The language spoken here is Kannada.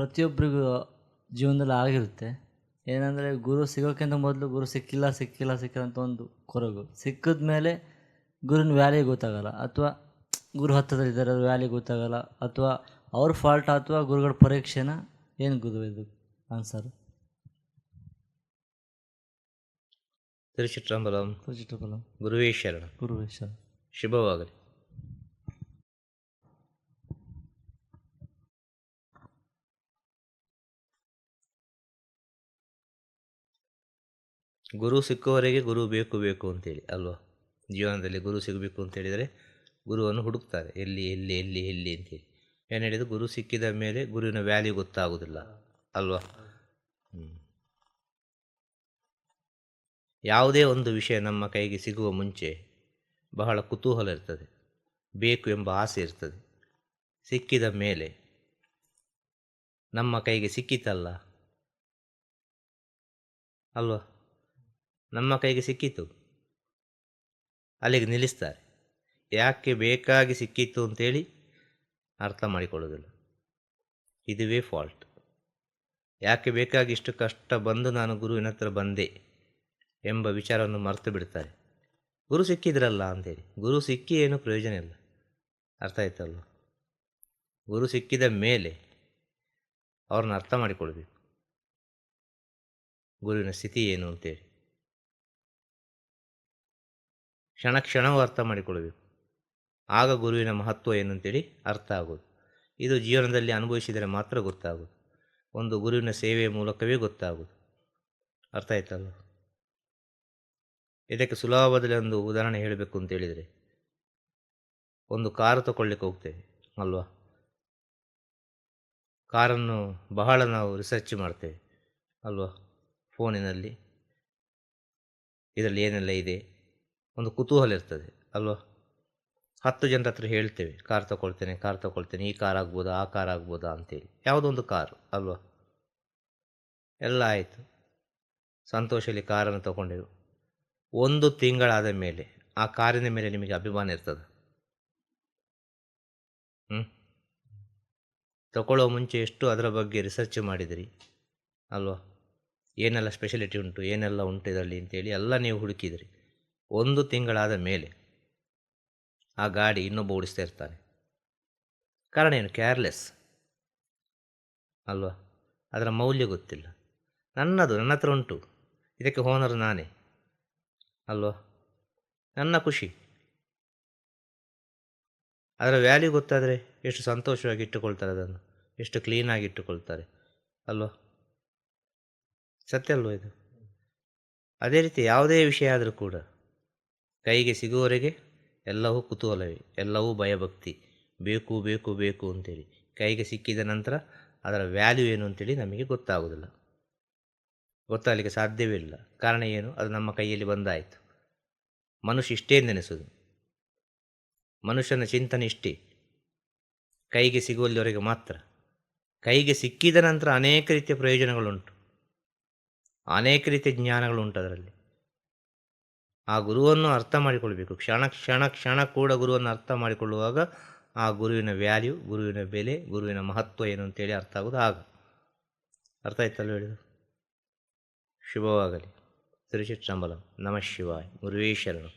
ಪ್ರತಿಯೊಬ್ಬರಿಗೂ ಜೀವನದಲ್ಲಿ ಆಗಿರುತ್ತೆ. ಏನಂದರೆ ಗುರು ಸಿಗೋಕ್ಕಿಂತ ಮೊದಲು ಗುರು ಸಿಕ್ಕಿಲ್ಲ ಸಿಕ್ಕಿಲ್ಲ ಸಿಕ್ಕಿಲ್ಲ ಅಂತ ಒಂದು ಕೊರಗು. ಸಿಕ್ಕಿದ ಮೇಲೆ ಗುರುನ ವ್ಯಾಲ್ಯೂ ಗೊತ್ತಾಗಲ್ಲ. ಅಥವಾ ಗುರು ಹತ್ತಿರದಲ್ಲಿದ್ದಾರೆ ಅದ್ರ ವ್ಯಾಲ್ಯೂ ಗೊತ್ತಾಗಲ್ಲ. ಅಥವಾ ಅವ್ರ ಫಾಲ್ಟ್ ಅಥವಾ ಗುರುಗಳ ಪರೀಕ್ಷೆನ ಏನು ಗುರು ಇದು? ಆನ್ಸರ್ ತಿರುಚಿತ್ರಾಂಬಲಂ ತಿರುಚಿತ್ರಾಂಬಲಂ ಗುರುವೇ ಶರಣ. ಗುರುವೇಶ್ವರ ಶುಭವಾಗಲಿ. ಗುರು ಸಿಕ್ಕುವವರೆಗೆ ಗುರು ಬೇಕು ಬೇಕು ಅಂತೇಳಿ, ಅಲ್ವಾ? ಜೀವನದಲ್ಲಿ ಗುರು ಸಿಗಬೇಕು ಅಂತ ಹೇಳಿದರೆ ಗುರುವನ್ನು ಹುಡುಕ್ತಾರೆ, ಎಲ್ಲಿ ಎಲ್ಲಿ ಎಲ್ಲಿ ಎಲ್ಲಿ ಅಂತೇಳಿ. ಏನು ಹೇಳಿದ್ರು, ಗುರು ಸಿಕ್ಕಿದ ಮೇಲೆ ಗುರುವಿನ ವ್ಯಾಲ್ಯೂ ಗೊತ್ತಾಗೋದಿಲ್ಲ, ಅಲ್ವಾ. ಯಾವುದೇ ಒಂದು ವಿಷಯ ನಮ್ಮ ಕೈಗೆ ಸಿಗುವ ಮುಂಚೆ ಬಹಳ ಕುತೂಹಲ ಇರ್ತದೆ, ಬೇಕು ಎಂಬ ಆಸೆ ಇರ್ತದೆ. ಸಿಕ್ಕಿದ ಮೇಲೆ ನಮ್ಮ ಕೈಗೆ ಸಿಕ್ಕಿತಲ್ಲ, ಅಲ್ವಾ? ನಮ್ಮ ಕೈಗೆ ಸಿಕ್ಕಿತು. ಅಲ್ಲಿಗೆ ನಿಲ್ಲಿಸ್ತಾರೆ. ಯಾಕೆ ಬೇಕಾಗಿ ಸಿಕ್ಕಿತ್ತು ಅಂತೇಳಿ ಅರ್ಥ ಮಾಡಿಕೊಳ್ಳೋದಿಲ್ಲ ಇದುವೇ ಫಾಲ್ಟ್. ಯಾಕೆ ಬೇಕಾಗಿ ಇಷ್ಟು ಕಷ್ಟ ಬಂದು ನಾನು ಗುರುವಿನ ಹತ್ರ ಬಂದೆ ಎಂಬ ವಿಚಾರವನ್ನು ಮರೆತು ಬಿಡ್ತಾರೆ. ಗುರು ಸಿಕ್ಕಿದ್ರಲ್ಲ ಅಂತೇಳಿ. ಗುರು ಸಿಕ್ಕಿ ಏನು ಪ್ರಯೋಜನ ಇಲ್ಲ. ಅರ್ಥ ಆಯ್ತಲ್ಲ ಗುರು ಸಿಕ್ಕಿದ ಮೇಲೆ ಅವ್ರನ್ನ ಅರ್ಥ ಮಾಡಿಕೊಳ್ಬೇಕು. ಗುರುವಿನ ಸ್ಥಿತಿ ಏನು ಅಂತೇಳಿ. ಕ್ಷಣ ಕ್ಷಣವೂ ಅರ್ಥ ಮಾಡಿಕೊಳ್ಳಬೇಕು. ಆಗ ಗುರುವಿನ ಮಹತ್ವ ಏನು ಅಂತೇಳಿ ಅರ್ಥ ಆಗೋದು. ಇದು ಜೀವನದಲ್ಲಿ ಅನುಭವಿಸಿದರೆ ಮಾತ್ರ ಗೊತ್ತಾಗೋದು. ಒಂದು ಗುರುವಿನ ಸೇವೆಯ ಮೂಲಕವೇ ಗೊತ್ತಾಗೋದು. ಅರ್ಥ ಆಯ್ತಲ್ಲ? ಇದಕ್ಕೆ ಸುಲಭದಲ್ಲಿ ಒಂದು ಉದಾಹರಣೆ ಹೇಳಬೇಕು ಅಂತ ಹೇಳಿದರೆ. ಒಂದು ಕಾರು ತಗೊಳ್ಳಿಕ್ಕೆ ಹೋಗ್ತೇವೆ, ಅಲ್ವಾ? ಕಾರನ್ನು ಬಹಳ ನಾವು ರಿಸರ್ಚ್ ಮಾಡ್ತೇವೆ, ಅಲ್ವಾ? ಫೋನಿನಲ್ಲಿ. ಇದರಲ್ಲಿ ಏನೆಲ್ಲ ಇದೆ? ಒಂದು ಕುತೂಹಲ ಇರ್ತದೆ, ಅಲ್ವಾ? ಹತ್ತು ಜನರ ಹತ್ರ ಹೇಳ್ತೇವೆ, ಕಾರ್ ತಗೊಳ್ತೇನೆ ಕಾರ್ ತಗೊಳ್ತೇನೆ, ಈ ಕಾರ್ ಆಗ್ಬೋದಾ, ಆ ಕಾರ್ ಆಗ್ಬೋದಾ ಅಂತೇಳಿ. ಯಾವುದೊಂದು ಕಾರ್, ಅಲ್ವಾ? ಎಲ್ಲ ಆಯಿತು. ಸಂತೋಷದಲ್ಲಿ ಕಾರನ್ನು ತಗೊಂಡೆವು. ಒಂದು ತಿಂಗಳಾದ ಮೇಲೆ, ಆ ಕಾರಿನ ಮೇಲೆ ನಿಮಗೆ ಅಭಿಮಾನ ಇರ್ತದೆ? ಹ್ಞೂ ತಗೊಳ್ಳೋ ಮುಂಚೆ ಎಷ್ಟು ಅದರ ಬಗ್ಗೆ ರಿಸರ್ಚ್ ಮಾಡಿದಿರಿ, ಅಲ್ವಾ? ಏನೆಲ್ಲ ಸ್ಪೆಷಲಿಟಿ ಉಂಟು, ಏನೆಲ್ಲ ಉಂಟು ಇದರಲ್ಲಿ ಅಂತೇಳಿ ಎಲ್ಲ ನೀವು ಹುಡುಕಿದಿರಿ. ಒಂದು ತಿಂಗಳಾದ ಮೇಲೆ ಆ ಗಾಡಿ ಇನ್ನೊಬ್ಬ ಓಡಿಸ್ತಾ ಇರ್ತಾನೆ. ಕಾರಣ ಏನು? ಕೇರ್ಲೆಸ್ ಅಲ್ವಾ? ಅದರ ಮೌಲ್ಯ ಗೊತ್ತಿಲ್ಲ. ನನ್ನದು, ನನ್ನ ಹತ್ರ ಉಂಟು. ಇದಕ್ಕೆ ಹೋನರು ನಾನೇ. ಅಲ್ವಾ? ನನ್ನ ಖುಷಿ. ಅದರ ವ್ಯಾಲ್ಯೂ ಗೊತ್ತಾದರೆ ಎಷ್ಟು ಸಂತೋಷವಾಗಿ ಇಟ್ಟುಕೊಳ್ತಾರೆ ಅದನ್ನು. ಎಷ್ಟು ಕ್ಲೀನಾಗಿ ಇಟ್ಟುಕೊಳ್ತಾರೆ. ಅಲ್ವಾ? ಸತ್ಯ ಅಲ್ವ ಇದು? ಅದೇ ರೀತಿ ಯಾವುದೇ ವಿಷಯ ಆದರೂ ಕೂಡ ಕೈಗೆ ಸಿಗುವವರೆಗೆ ಎಲ್ಲವೂ ಕುತೂಹಲವೇ, ಎಲ್ಲವೂ ಭಯಭಕ್ತಿ. ಬೇಕು ಬೇಕು ಬೇಕು ಅಂತೇಳಿ. ಕೈಗೆ ಸಿಕ್ಕಿದ ನಂತರ ಅದರ ವ್ಯಾಲ್ಯೂ ಏನು ಅಂತೇಳಿ ನಮಗೆ ಗೊತ್ತಾಗೋದಿಲ್ಲ ಗೊತ್ತಾಗಲಿಕ್ಕೆ ಸಾಧ್ಯವೇ ಇಲ್ಲ. ಕಾರಣ ಏನು? ಅದು ನಮ್ಮ ಕೈಯಲ್ಲಿ ಬಂದಾಯಿತು. ಮನುಷ್ಯ ಇಷ್ಟೇ ನೆನೆಸೋದು ಮನುಷ್ಯನ ಚಿಂತನೆ ಇಷ್ಟೇ. ಕೈಗೆ ಸಿಗುವಲ್ಲಿವರೆಗೆ ಮಾತ್ರ. ಕೈಗೆ ಸಿಕ್ಕಿದ ನಂತರ ಅನೇಕ ರೀತಿಯ ಪ್ರಯೋಜನಗಳುಂಟು. ಅನೇಕ ರೀತಿಯ ಜ್ಞಾನಗಳುಂಟು ಅದರಲ್ಲಿ. ಆ ಗುರುವನ್ನು ಅರ್ಥ ಮಾಡಿಕೊಳ್ಬೇಕು. ಕ್ಷಣ ಕ್ಷಣ ಕ್ಷಣ ಕೂಡ ಗುರುವನ್ನು ಅರ್ಥ ಮಾಡಿಕೊಳ್ಳುವಾಗ ಆ ಗುರುವಿನ ವ್ಯಾಲ್ಯೂ, ಗುರುವಿನ ಬೆಲೆ, ಗುರುವಿನ ಮಹತ್ವ ಏನು ಅಂತೇಳಿ ಅರ್ಥ ಆಗೋದು ಆಗ. ಅರ್ಥ ಆಯ್ತಲ್ಲ ಹೇಳಿದ್ರು ಶುಭವಾಗಲಿ. ತಿರುಚಿಟ್ರಂಬಲಂ ನಮಃ ಶಿವಾಯ್. ಗುರುವೇ ಶರಣು.